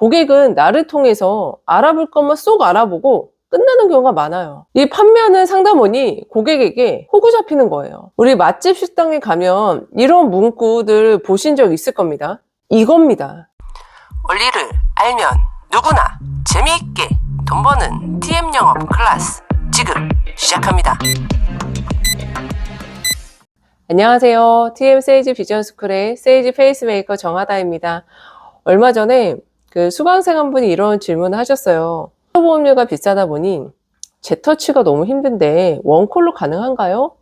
고객은 나를 통해서 알아볼 것만 쏙 알아보고 끝나는 경우가 많아요. 이 판매하는 상담원이 고객에게 호구 잡히는 거예요. 우리 맛집 식당에 가면 이런 문구들 보신 적 있을 겁니다. 이겁니다. 원리를 알면 누구나 재미있게 돈 버는 TM 영업 클래스 지금 시작합니다. 안녕하세요. TM 세이지 비전 스쿨의 세이지 페이스메이커 정하다입니다. 얼마 전에 그 수강생 한 분이 이런 질문을 하셨어요. 보험료가 비싸다 보니 재터치가 너무 힘든데 원콜로 가능한가요?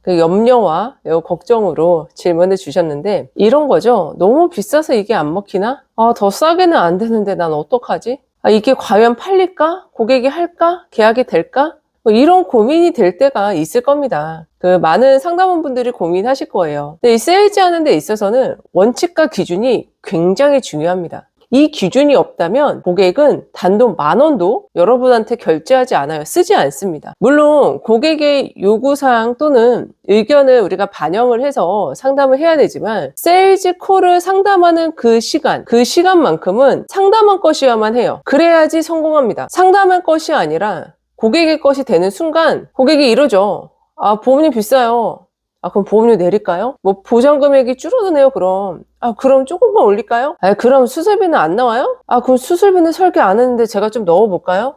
그 염려와 걱정으로 질문을 주셨는데 이런 거죠. 너무 비싸서 이게 안 먹히나? 아, 더 싸게는 안 되는데 난 어떡하지? 아, 이게 과연 팔릴까? 고객이 할까? 계약이 될까? 뭐 이런 고민이 될 때가 있을 겁니다. 그 많은 상담원분들이 고민하실 거예요. 근데 이 세일즈 하는 데 있어서는 원칙과 기준이 굉장히 중요합니다. 이 기준이 없다면 고객은 단돈 만 원도 여러분한테 결제하지 않아요. 쓰지 않습니다. 물론 고객의 요구사항 또는 의견을 우리가 반영을 해서 상담을 해야 되지만 세일즈 콜을 상담하는 그 시간, 그 시간만큼은 상담한 것이어야만 해요. 그래야지 성공합니다. 상담한 것이 아니라 고객의 것이 되는 순간 고객이 이러죠. 아, 보험료 비싸요. 아, 그럼 보험료 내릴까요? 뭐 보장 금액이 줄어드네요, 그럼. 아, 그럼 조금만 올릴까요? 아, 그럼 수술비는 안 나와요? 아, 그럼 수술비는 설계 안 했는데 제가 좀 넣어볼까요?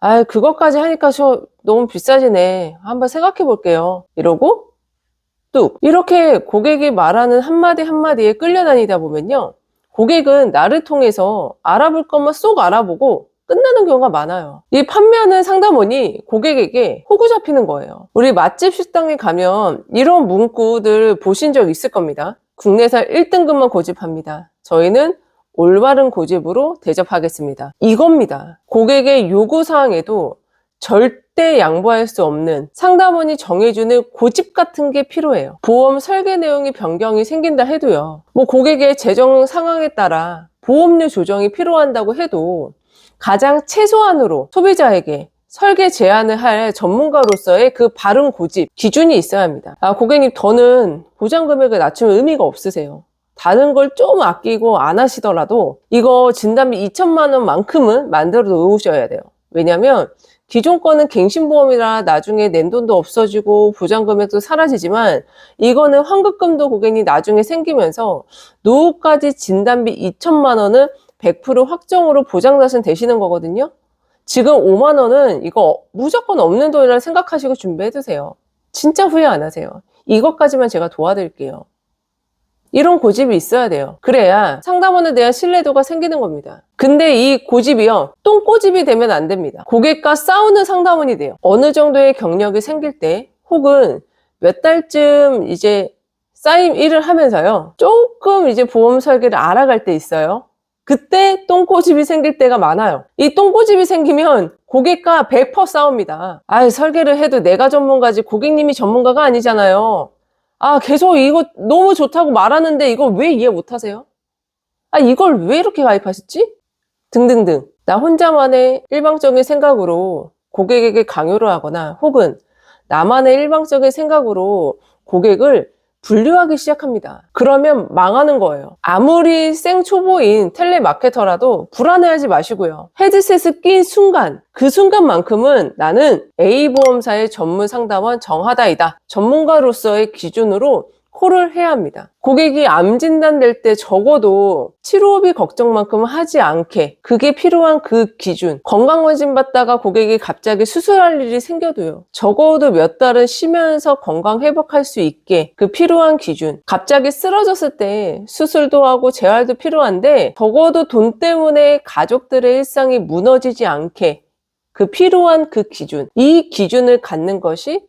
아, 그것까지 하니까 저 너무 비싸지네. 한번 생각해 볼게요. 이러고 뚝. 이렇게 고객이 말하는 한마디 한마디에 끌려다니다 보면요. 고객은 나를 통해서 알아볼 것만 쏙 알아보고 끝나는 경우가 많아요. 이 판매하는 상담원이 고객에게 호구 잡히는 거예요. 우리 맛집 식당에 가면 이런 문구들 보신 적 있을 겁니다. 국내산 1등급만 고집합니다. 저희는 올바른 고집으로 대접하겠습니다. 이겁니다. 고객의 요구사항에도 절대 양보할 수 없는 상담원이 정해주는 고집 같은 게 필요해요. 보험 설계 내용이 변경이 생긴다 해도요. 뭐 고객의 재정 상황에 따라 보험료 조정이 필요한다고 해도 가장 최소한으로 소비자에게 설계 제안을 할 전문가로서의 그 바른 고집, 기준이 있어야 합니다. 아, 고객님, 더는 보장 금액을 낮추면 의미가 없으세요. 다른 걸 좀 아끼고 안 하시더라도 이거 진단비 2천만 원만큼은 만들어 놓으셔야 돼요. 왜냐면 기존 거는 갱신보험이라 나중에 낸 돈도 없어지고 보장 금액도 사라지지만 이거는 환급금도 고객님 나중에 생기면서 노후까지 진단비 2천만 원은 100% 확정으로 보장자신 되시는 거거든요. 지금 5만 원은 이거 무조건 없는 돈이라 생각하시고 준비해 두세요. 진짜 후회 안 하세요. 이것까지만 제가 도와드릴게요. 이런 고집이 있어야 돼요. 그래야 상담원에 대한 신뢰도가 생기는 겁니다. 근데 이 고집이요, 똥고집이 되면 안 됩니다. 고객과 싸우는 상담원이 돼요. 어느 정도의 경력이 생길 때, 혹은 몇 달쯤 이제 쌓임 일을 하면서요, 조금 이제 보험 설계를 알아갈 때 있어요. 그때 똥꼬집이 생길 때가 많아요. 이 똥꼬집이 생기면 고객과 100% 싸웁니다. 아, 설계를 해도 내가 전문가지 고객님이 전문가가 아니잖아요. 아, 계속 이거 너무 좋다고 말하는데 이걸 왜 이해 못 하세요? 아, 이걸 왜 이렇게 가입하셨지? 등등등. 나 혼자만의 일방적인 생각으로 고객에게 강요를 하거나 혹은 나만의 일방적인 생각으로 고객을 분류하기 시작합니다. 그러면 망하는 거예요. 아무리 생초보인 텔레마케터라도 불안해하지 마시고요. 헤드셋을 낀 순간, 그 순간만큼은 나는 A보험사의 전문 상담원 정하다이다. 전문가로서의 기준으로 콜을 해야 합니다. 고객이 암 진단될 때 적어도 치료비 걱정만큼은 하지 않게 그게 필요한 그 기준 건강검진 받다가 고객이 갑자기 수술할 일이 생겨도요 적어도 몇 달은 쉬면서 건강 회복할 수 있게 그 필요한 기준 갑자기 쓰러졌을 때 수술도 하고 재활도 필요한데 적어도 돈 때문에 가족들의 일상이 무너지지 않게 그 필요한 그 기준 이 기준을 갖는 것이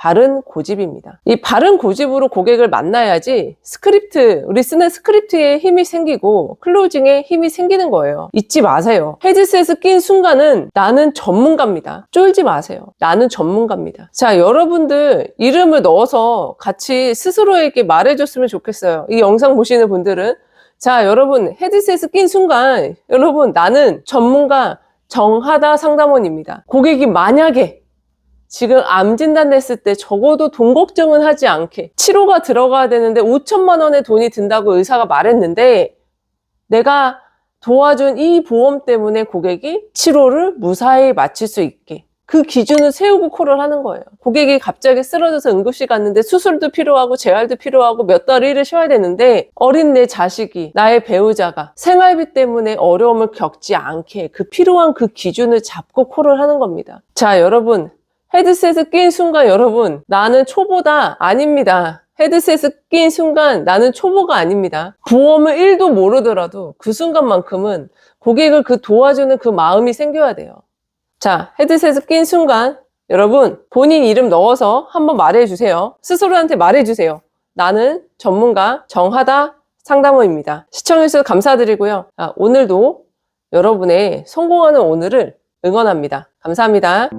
바른 고집입니다. 이 바른 고집으로 고객을 만나야지 스크립트, 우리 쓰는 스크립트에 힘이 생기고 클로징에 힘이 생기는 거예요. 잊지 마세요. 헤드셋을 낀 순간은 나는 전문가입니다. 쫄지 마세요. 나는 전문가입니다. 자, 여러분들 이름을 넣어서 같이 스스로에게 말해줬으면 좋겠어요. 이 영상 보시는 분들은 자, 여러분 헤드셋을 낀 순간 여러분 나는 전문가 정하다 상담원입니다. 고객이 만약에 지금 암 진단됐을 때 적어도 돈 걱정은 하지 않게 치료가 들어가야 되는데 5천만 원의 돈이 든다고 의사가 말했는데 내가 도와준 이 보험 때문에 고객이 치료를 무사히 마칠 수 있게 그 기준을 세우고 콜을 하는 거예요. 고객이 갑자기 쓰러져서 응급실 갔는데 수술도 필요하고 재활도 필요하고 몇 달 일을 쉬어야 되는데 어린 내 자식이 나의 배우자가 생활비 때문에 어려움을 겪지 않게 그 필요한 그 기준을 잡고 콜을 하는 겁니다. 자, 여러분. 헤드셋을 낀 순간 여러분, 나는 초보다 아닙니다. 헤드셋을 낀 순간 나는 초보가 아닙니다. 보험을 1도 모르더라도 그 순간만큼은 고객을 그 도와주는 그 마음이 생겨야 돼요. 자, 헤드셋을 낀 순간 여러분 본인 이름 넣어서 한번 말해주세요. 스스로한테 말해주세요. 나는 전문가 정하다 상담원입니다. 시청해주셔서 감사드리고요. 아, 오늘도 여러분의 성공하는 오늘을 응원합니다. 감사합니다.